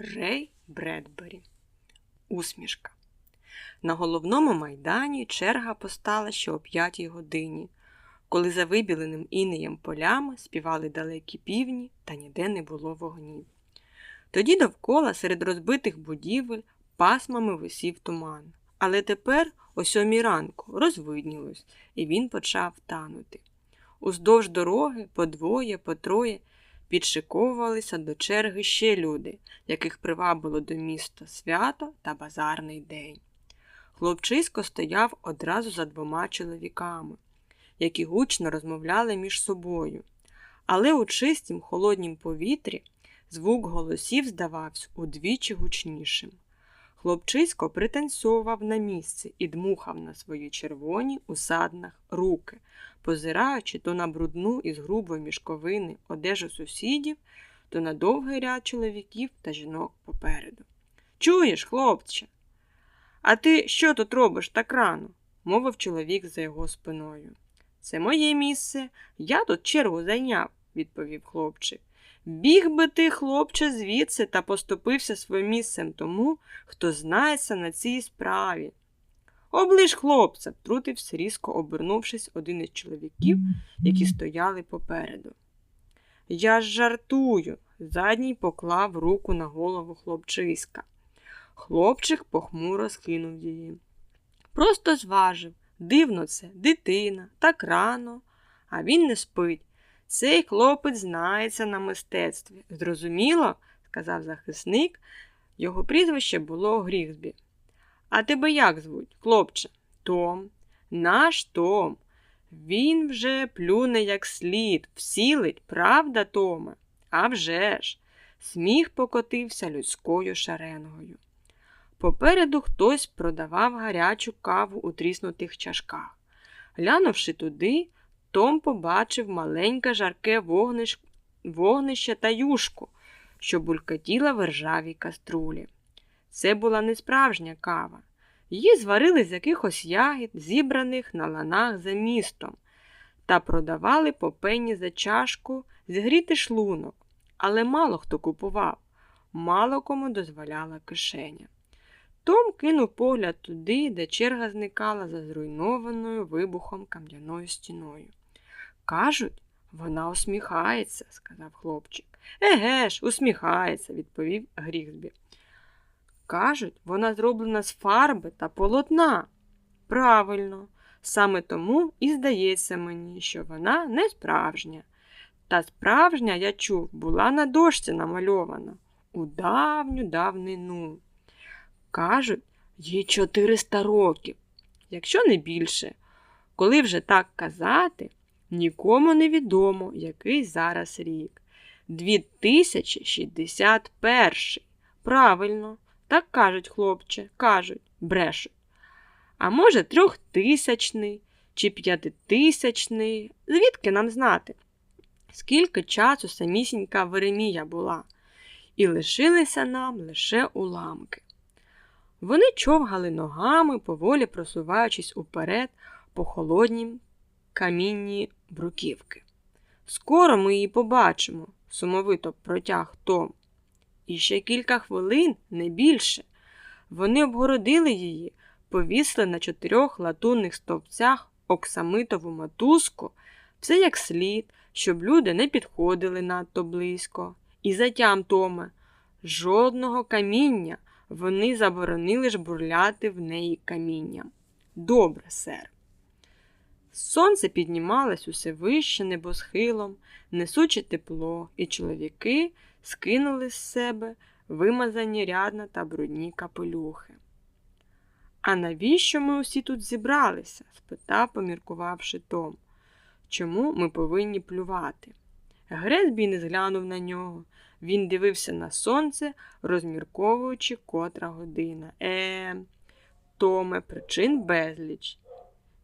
Рей Бредбері. Усмішка. На головному майдані черга постала ще о п'ятій годині, коли за вибіленим інеєм полями співали далекі півні та ніде не було вогнів. Тоді довкола серед розбитих будівель пасмами висів туман. Але тепер, о сьомій ранку, розвиднілось, і він почав танути. Уздовж дороги по двоє, по троє підшиковувалися до черги ще люди, яких привабило до міста свято та базарний день. Хлопчисько стояв одразу за двома чоловіками, які гучно розмовляли між собою. Але у чистім холоднім повітрі звук голосів здавався удвічі гучнішим. Хлопчисько пританцьовував на місці і дмухав на свої червоні у саднах руки, позираючи то на брудну із грубої мішковини одежу сусідів, то на довгий ряд чоловіків та жінок попереду. Чуєш, хлопче? А ти що тут робиш так рано? мовив чоловік за його спиною. Це моє місце, я тут чергу зайняв, відповів хлопчик. Біг би ти, хлопче, звідси та поступився своїм місцем тому, хто знається на цій справі. Оближ хлопця, втрутився, різко обернувшись один із чоловіків, які стояли попереду. Я ж жартую, задній поклав руку на голову хлопчиська. Хлопчик похмуро скинув її. Просто зважив, дивно це, дитина, так рано, а він не спить. Цей хлопець знається на мистецтві. Зрозуміло, сказав захисник, його прізвище було Грігсбі. А тебе як звуть, хлопче? Том. Наш Том. Він вже плюне як слід, всілить, правда, Томе? А вже ж!» Сміх покотився людською шаренгою. Попереду хтось продавав гарячу каву у тріснутих чашках. Глянувши туди, Том побачив маленьке жарке вогниш... вогнище та юшку, що булькотіла в ржавій каструлі. Це була не справжня кава. Її зварили з якихось ягід, зібраних на ланах за містом, та продавали по пені за чашку зігріти шлунок, але мало хто купував, мало кому дозволяла кишеня. Том кинув погляд туди, де черга зникала за зруйнованою вибухом кам'яною стіною. Кажуть, вона усміхається, сказав хлопчик. Еге ж, усміхається, відповів Грігсбі. Кажуть, вона зроблена з фарби та полотна. Правильно, саме тому і здається мені, що вона не справжня. Та справжня, я чув, була на дошці намальована у давню давнину. Кажуть, їй 400 років, якщо не більше. Коли вже так казати, нікому не відомо, який зараз рік. 2061. Правильно, так кажуть, хлопче, кажуть, брешуть. А може, трьохтисячний чи п'ятитисячний. Звідки нам знати? Скільки часу самісінька Веремія була, і лишилися нам лише уламки. Вони човгали ногами, поволі просуваючись уперед по холоднім камінні бруківки. Скоро ми її побачимо, сумовито протяг Том. І ще кілька хвилин, не більше. Вони обгородили її, повісли на чотирьох латунних стовпцях оксамитову мотузку, все як слід, щоб люди не підходили надто близько. І затям, Томе, жодного каміння вони заборонили ж бурляти в неї камінням. Добре, сер. Сонце піднімалось усе вище небосхилом, несучи тепло, і чоловіки скинули з себе вимазані рядна та брудні капелюхи. А навіщо ми усі тут зібралися? спитав, поміркувавши Том. Чому ми повинні плювати? Гресбі не зглянув на нього. Він дивився на сонце, розмірковуючи котра година. Е, Томе, причин безліч.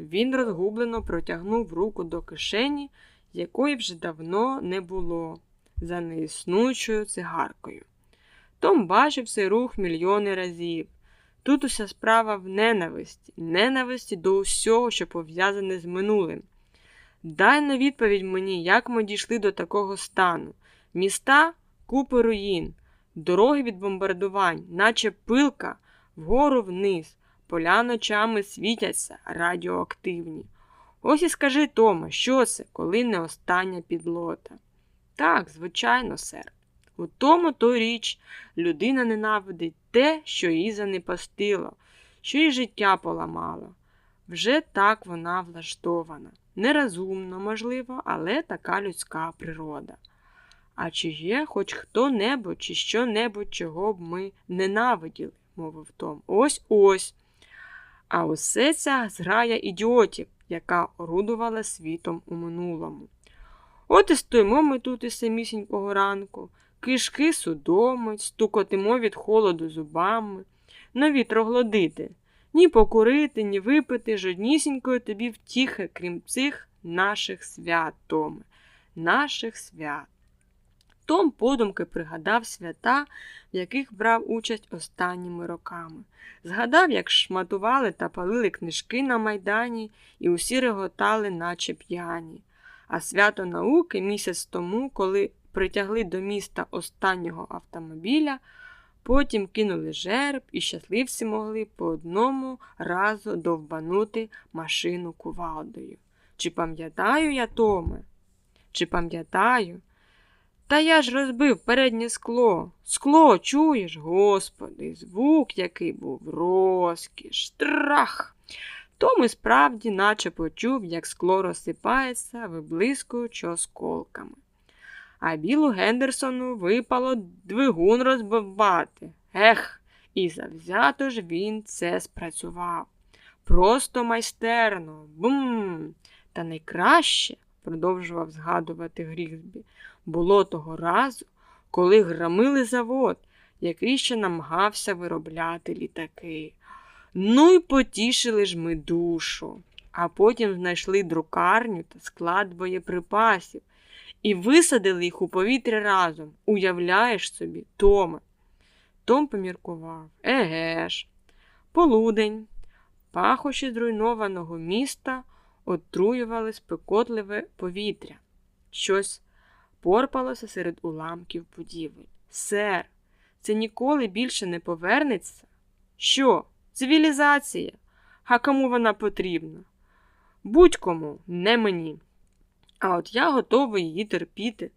Він розгублено протягнув руку до кишені, якої вже давно не було, за неіснуючою цигаркою. Том бачив цей рух мільйони разів. Тут уся справа в ненависті, ненависті до усього, що пов'язане з минулим. Дай на відповідь мені, як ми дійшли до такого стану. Міста купи руїн, Дороги від бомбардувань, наче пилка, вгору вниз, поля ночами світяться радіоактивні. Ось і скажи Тома, що це, коли не остання підлота? Так, звичайно, сер. У тому то річ людина ненавидить те, що її занепастило, що її життя поламало. Вже так вона влаштована. Нерозумно, можливо, але така людська природа. А чи є хоч хто-небудь чи що-небудь, чого б ми ненавиділи, мовив Том. Ось ось. А усе ця зграя ідіотів, яка орудувала світом у минулому. От і стоїмо ми тут із самісінького ранку, кишки судомить, стукотимо від холоду зубами, на вітроглодити, ні покурити, ні випити жоднісінької тобі втіхи, крім цих наших свят, Томе, наших свят. Том подумки пригадав свята, в яких брав участь останніми роками. Згадав, як шматували та палили книжки на майдані, і усі реготали, наче п'яні. А свято науки місяць тому, коли притягли до міста останнього автомобіля, потім кинули жереб і щасливці могли по одному разу довбанути машину кувалдою. Чи пам'ятаю я, Томе? Чи пам'ятаю? Та я ж розбив переднє скло. Скло, чуєш, господи, звук який був розкіш, трах. Том і справді наче почув, як скло розсипається, виблискуючи осколками. А білу Гендерсону випало двигун розбивати. Ех, і завзято ж він це спрацював. Просто майстерно, бум. Та найкраще, продовжував згадувати Грізбі, було того разу, коли громили завод, який ще намагався виробляти літаки. Ну й потішили ж ми душу, а потім знайшли друкарню та склад боєприпасів і висадили їх у повітря разом. Уявляєш собі, Томе. Том поміркував. Еге ж. Полудень. Пахощі зруйнованого міста отруювали спекотливе повітря. Щось порпалося серед уламків будівель. Сер, це ніколи більше не повернеться? Що? Цивілізація? А кому вона потрібна? Будь-кому, не мені. А от я готовий її терпіти,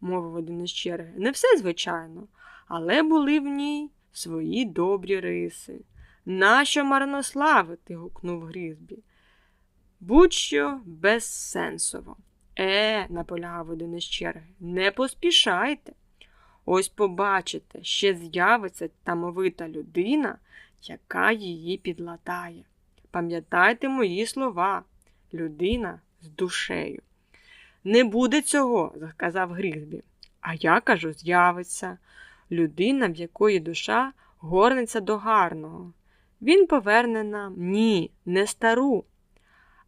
мовив один із черги. Не все, звичайно, але були в ній свої добрі риси. Нащо марнославити? гукнув Грізбі. Будь-що безсенсово. Е, наполягав один із черги, не поспішайте. Ось побачите, ще з'явиться тамовита людина, яка її підлатає. Пам'ятайте мої слова, людина з душею. Не буде цього, сказав Грізбі. А я кажу, з'явиться людина, в якої душа горнеться до гарного. Він поверне нам ні, не стару,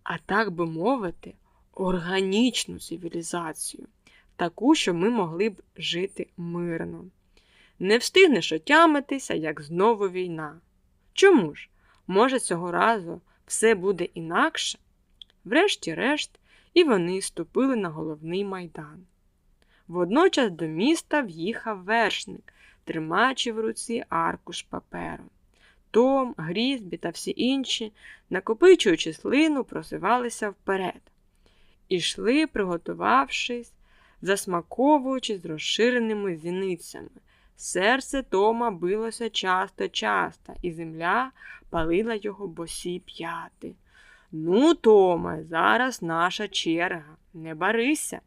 а так би мовити, органічну цивілізацію, таку, що ми могли б жити мирно. Не встигнеш отямитися, як знову війна. Чому ж? Може, цього разу все буде інакше? Врешті-решт, і вони ступили на головний майдан. Водночас до міста в'їхав вершник, тримаючи в руці аркуш паперу. Том, Грізбі та всі інші, накопичуючи слину, просивалися вперед. Ішли, приготувавшись, засмаковуючи з розширеними зіницями. Серце Тома билося часто-часто, і земля палила його босі п'яти. Ну, Томе, зараз наша черга, не барися.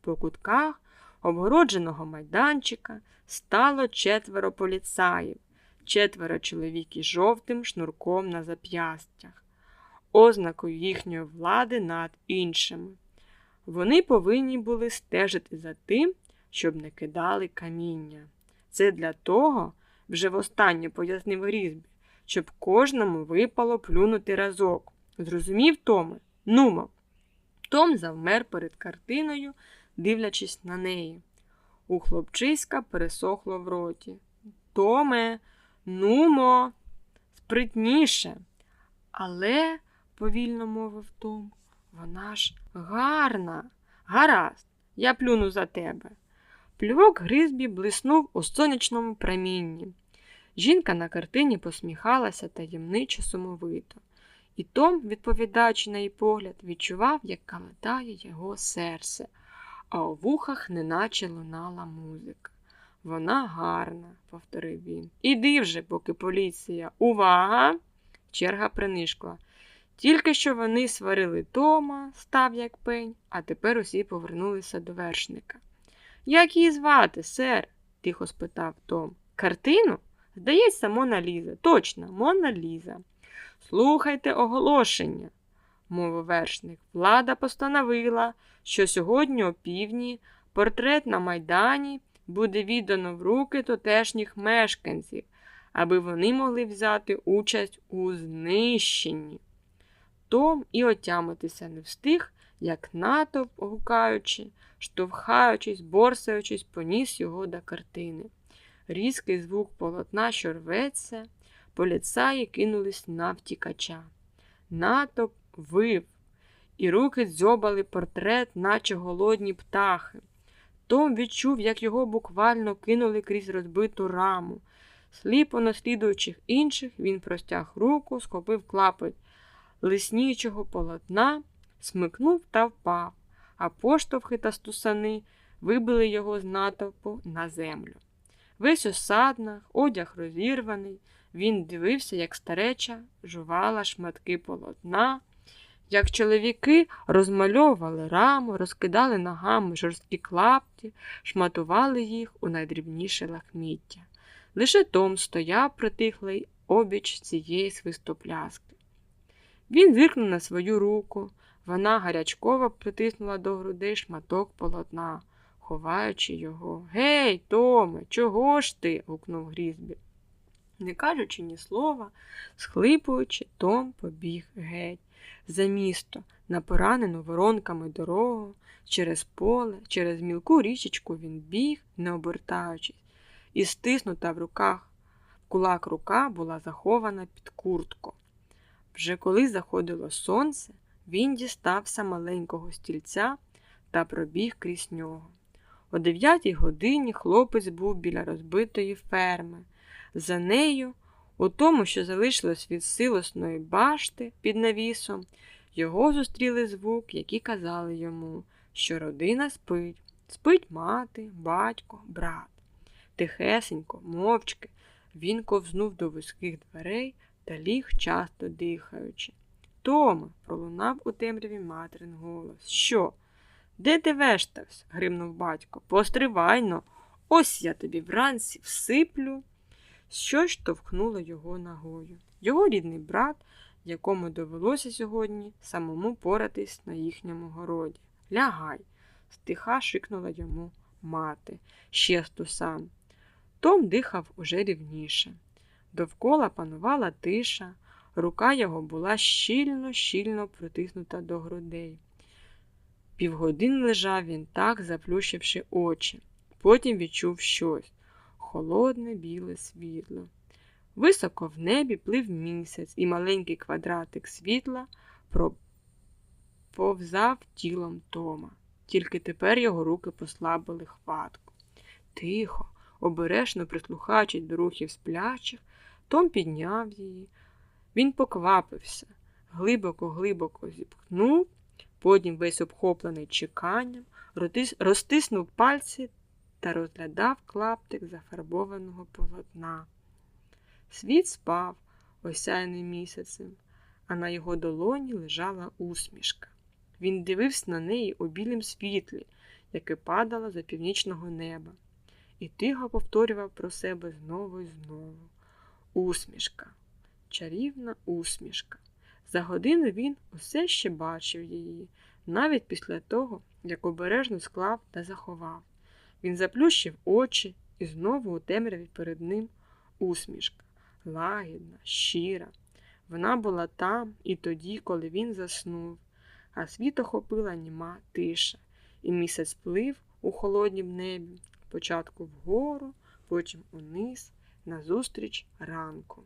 По кутках обгородженого майданчика стало четверо поліцаїв, четверо чоловік із жовтим шнурком на зап'ястях, ознакою їхньої влади над іншими. Вони повинні були стежити за тим, щоб не кидали каміння. Це для того, вже востаннє пояснив Грізбі, щоб кожному випало плюнути разок. Зрозумів, Томе? Нумо. Том завмер перед картиною, дивлячись на неї. У хлопчиська пересохло в роті. Томе, нумо, спритніше. Але, повільно мовив Том, вона ж гарна. Гаразд, я плюну за тебе. Плювок Гризбі блиснув у сонячному промінні. Жінка на картині посміхалася таємничо сумовито. І Том, відповідаючи на її погляд, відчував, як калатає його серце, а у вухах неначе лунала музика. Вона гарна, повторив він. Іди вже, поки поліція. Увага! Черга принишкла. Тільки що вони сварили Тома, став як пень, а тепер усі повернулися до вершника. Як її звати, сер? тихо спитав Том. Картину? Здається, Мона Ліза. Точно, Мона Ліза. Слухайте оголошення, мовив вершник. Влада постановила, що сьогодні о півдні портрет на Майдані буде віддано в руки тутешніх мешканців, аби вони могли взяти участь у знищенні. Том і отямитися не встиг, як натовп, гукаючи, штовхаючись, борсаючись, поніс його до картини. Різкий звук полотна, що рветься, поліцаї кинулись на втікача. Натовп вив, і руки дзьобали портрет, наче голодні птахи. Том відчув, як його буквально кинули крізь розбиту раму. Сліпо наслідуючих інших, він простяг руку, схопив клапоть лиснічого полотна, смикнув та впав, а поштовхи та стусани вибили його з натовпу на землю. Весь у саднах, одяг розірваний, він дивився, як стареча жувала шматки полотна, як чоловіки розмальовували раму, розкидали ногами жорсткі клапті, шматували їх у найдрібніше лахміття. Лише Том стояв притихлий обіч цієї свистопляски. Він зиркнув на свою руку. Вона гарячково притиснула до грудей шматок полотна, ховаючи його. Гей, Томе, чого ж ти? гукнув Грізбі. Не кажучи ні слова, схлипуючи, Том побіг геть. За місто, на поранену воронками дорогу, через поле, через мілку річечку він біг, не обертаючись, і стиснута в руках кулак рука була захована під куртку. Вже коли заходило сонце, він дістався маленького стільця та пробіг крізь нього. О дев'ятій годині хлопець був біля розбитої ферми. За нею, у тому, що залишилось від силосної башти під навісом, його зустріли звук, які казали йому, що родина спить, спить мати, батько, брат. Тихесенько, мовчки, він ковзнув до вузьких дверей та ліг, часто дихаючи. Тома, пролунав у темряві материн голос. Що? Де ти вештався? гримнув батько. Постривайно, ось я тобі вранці всиплю. Що ж товхнуло його ногою? Його рідний брат, якому довелося сьогодні самому поратись на їхньому городі. Лягай, стиха шикнула йому мати, ще стусан. Том дихав уже рівніше. Довкола панувала тиша, рука його була щільно, щільно притиснута до грудей. Півгодин лежав він так, заплющивши очі, потім відчув щось холодне біле світло. Високо в небі плив місяць, і маленький квадратик світла проповзав тілом Тома. Тільки тепер його руки послабили хватку. Тихо, обережно прислухаючись до рухів сплячих, том підняв її. Він поквапився, глибоко-глибоко зіпхнув, потім весь обхоплений чеканням, розтиснув пальці та розглядав клаптик зафарбованого полотна. Світ спав, осяяний місяцем, а на його долоні лежала усмішка. Він дивився на неї у білім світлі, яке падало за північного неба, і тихо повторював про себе знову і знову. Усмішка, чарівна усмішка. За годину він усе ще бачив її, навіть після того, як обережно склав та заховав. Він заплющив очі і знову у темряві перед ним усмішка, лагідна, щира. Вона була там і тоді, коли він заснув, а світ охопила німа тиша, і місяць плив у холоднім небі, спочатку вгору, потім униз, назустріч ранку.